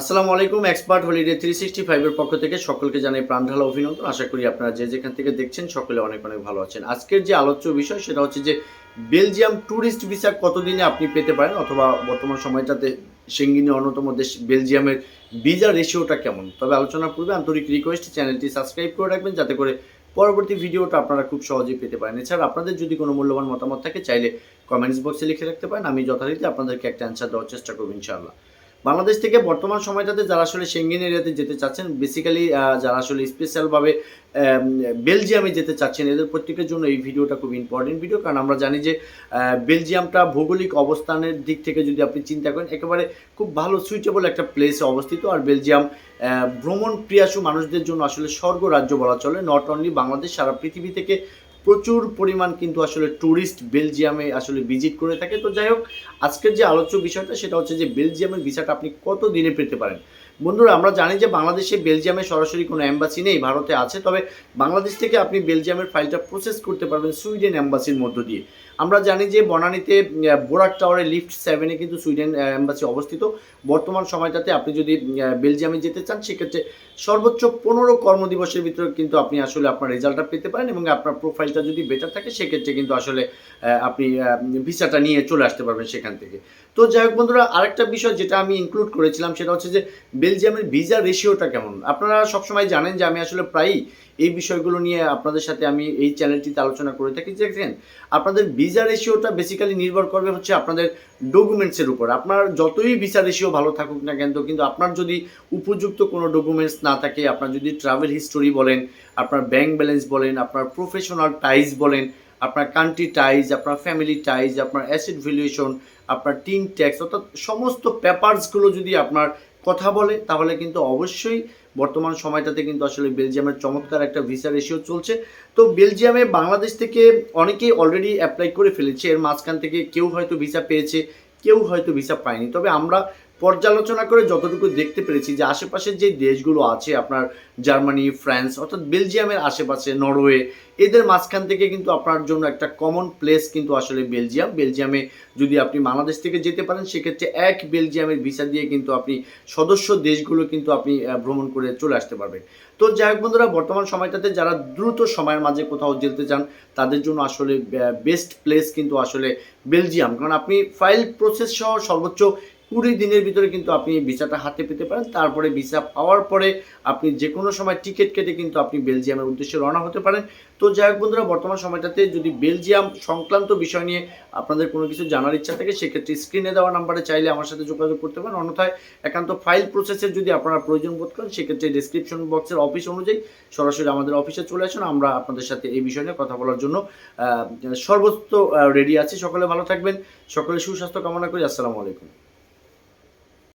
আসসালামু আলাইকুম, expert holiday three sixty ফাইভের পক্ষ থেকে সকলকে জানাই প্রাণঢালা অভিনন্দন। আশা করি আপনারা যে যেখান থেকে দেখছেন সকলে অনেক অনেক ভালো আছেন। আজকের যে আলোচ্য বিষয় সেটা হচ্ছে যে বেলজিয়াম ট্যুরিস্ট ভিসা কতদিনে আপনি পেতে পারেন অথবা বর্তমান সময়টাতে সেঙ্গিনের অন্যতম দেশ বেলজিয়ামের ভিসা রেশিওটা কেমন? তবে আলোচনার পূর্বে আন্তরিক রিকোয়েস্ট চ্যানেলটি সাবস্ক্রাইব করে রাখবেন যাতে করে পরবর্তী ভিডিওটা আপনারা খুব সহজেই পেতে পারেন। এছাড়া আপনাদের যদি কোনো মূল্যবান মতামত থাকে চাইলে কমেন্টস বক্সে লিখে রাখতে পারেন। আমি যথারীতি আপনাদেরকে একটা অ্যান্সার দেওয়ার চেষ্টা করব ইনশাআল্লাহ। বাংলাদেশ থেকে বর্তমান সময়টাতে যারা আসলে সেঙ্গেন এরিয়াতে যেতে চাচ্ছেন বেসিক্যালি যারা আসলে স্পেশালভাবে বেলজিয়ামে যেতে চাচ্ছেন, এদের প্রত্যেকের জন্য এই ভিডিওটা খুব ইম্পর্টেন্ট ভিডিও কারণ আমরা জানি যে বেলজিয়ামটা ভৌগোলিক অবস্থানের দিক থেকে যদি আপনি চিন্তা করেন, একেবারে খুব ভালো সুইটেবল একটা প্লেসে অবস্থিত। আর বেলজিয়াম ভ্রমণ প্রিয়াসু মানুষদের জন্য আসলে স্বর্গ রাজ্য বলা চলে। নট অনলি বাংলাদেশ, সারা পৃথিবী থেকে প্রচুর পরিমাণ কিন্তু আসলে ট্যুরিস্ট বেলজিয়ামে আসলে ভিজিট করে থাকে। তো যাই হোক, আজকের যে আলোচ্য বিষয়টা সেটা হচ্ছে যে বেলজিয়ামের ভিসাটা আপনি কত দিনে পেতে পারেন? বন্ধুরা, আমরা জানি যে বাংলাদেশে বেলজিয়ামে সরাসরি কোনো অ্যাম্বাসি নেই, ভারতে আছে। তবে বাংলাদেশ থেকে আপনি বেলজিয়ামের ফাইলটা প্রসেস করতে পারবেন সুইডেন অ্যাম্বাসির মধ্য দিয়ে। আমরা জানি যে বনানীতে বোরাক টাওয়ারে লিফট সেভেনে কিন্তু সুইডেন অ্যাম্বাসি অবস্থিত। বর্তমান সময়টাতে আপনি যদি বেলজিয়ামে যেতে চান, সেক্ষেত্রে সর্বোচ্চ পনেরো কর্মদিবসের ভিতরে কিন্তু আপনি আসলে আপনার রেজাল্টটা পেতে পারেন এবং আপনার প্রোফাইলটা যদি বেটার থাকে, সেক্ষেত্রে কিন্তু আসলে আপনি ভিসাটা নিয়ে চলে আসতে পারবেন সেখান থেকে। তো যাই হোক বন্ধুরা, আরেকটা বিষয় যেটা আমি ইনক্লুড করেছিলাম সেটা হচ্ছে যে বেলজিয়ামের ভিসা রেশিওটা কেমন? আপনারা সবসময় জানেন যে আমি আসলে প্রায়ই এই বিষয়গুলো নিয়ে আপনাদের সাথে আমি এই চ্যানেলটিতে আলোচনা করে থাকি। দেখেন, আপনাদের ভিসা রেশিওটা বেসিক্যালি নির্ভর করবে হচ্ছে আপনাদের ডকুমেন্টসের উপর। আপনার যতই ভিসা রেশিও ভালো থাকুক না কেন, কিন্তু আপনার যদি উপযুক্ত কোনো ডকুমেন্টস না থাকে, আপনার যদি ট্রাভেল হিস্টোরি বলেন, আপনার ব্যাংক ব্যালেন্স বলেন, আপনার প্রফেশনাল টাইজ বলেন আপনার কান্ট্রি টাইজ আপনার ফ্যামিলি টাইজ আপনার অ্যাসিড ভ্যালুয়েশন আপনার টিন ট্যাক্স অর্থাৎ সমস্ত পেপারসগুলো যদি আপনার কথা বলে, তাহলে কিন্তু অবশ্যই বর্তমান সময়টাতে কিন্তু আসলে বেলজিয়ামের চমৎকার একটা ভিসা রেশিও চলছে। তো বেলজিয়ামে বাংলাদেশ থেকে অনেকেই অলরেডি অ্যাপ্লাই করে ফেলেছে। এর মাঝখান থেকে কেউ হয়তো ভিসা পেয়েছে, কেউ হয়তো ভিসা পায়নি। তবে আমরা পর্যালোচনা করে যতটুকু দেখতে পেরেছি যে আশেপাশের যে দেশগুলো আছে, আপনার জার্মানি, ফ্রান্স, অর্থাৎ বেলজিয়ামের আশেপাশে, নরওয়ে, এদের মাঝখান থেকে কিন্তু আপনার জন্য একটা কমন প্লেস কিন্তু আসলে বেলজিয়াম। বেলজিয়ামে যদি আপনি বাংলাদেশ থেকে যেতে পারেন, সেক্ষেত্রে এক বেলজিয়ামের ভিসা দিয়ে কিন্তু আপনি সদস্য দেশগুলো কিন্তু আপনি ভ্রমণ করে চলে আসতে পারবেন। তো যাই হোক বন্ধুরা, বর্তমান সময়টাতে যারা দ্রুত সময়ের মাঝে কোথাও যেতে চান, তাদের জন্য আসলে বেস্ট প্লেস কিন্তু আসলে বেলজিয়াম। কারণ আপনি ফাইল প্রসেস সহ সর্বোচ্চ কুড়ি দিনের ভিতরে কিন্তু আপনি ভিসাটা হাতে পেতে পারেন। তারপরে ভিসা পাওয়ার পরে আপনি যে কোনো সময় টিকিট কেটে কিন্তু আপনি বেলজিয়ামের উদ্দেশ্যে রওনা হতে পারেন। তো যাই হোক বন্ধুরা, বর্তমান সময়টাতে যদি বেলজিয়াম সংক্রান্ত বিষয় নিয়ে আপনাদের কোনো কিছু জানার ইচ্ছা থাকে, সেক্ষেত্রে স্ক্রিনে দেওয়া নাম্বারে চাইলে আমার সাথে যোগাযোগ করতে পারেন। অন্যথায় একান্ত ফাইল প্রসেসের যদি আপনারা প্রয়োজন বোধ করেন, সেক্ষেত্রে ডিসক্রিপশন বক্সের অফিস অনুযায়ী সরাসরি আমাদের অফিসে চলে আসুন। আমরা আপনাদের সাথে এই বিষয় নিয়ে কথা বলার জন্য সর্বোচ্চ রেডি আছি। সকলে ভালো থাকবেন। সকলে সুস্বাস্থ্য কামনা করি। আসসালামু আলাইকুম।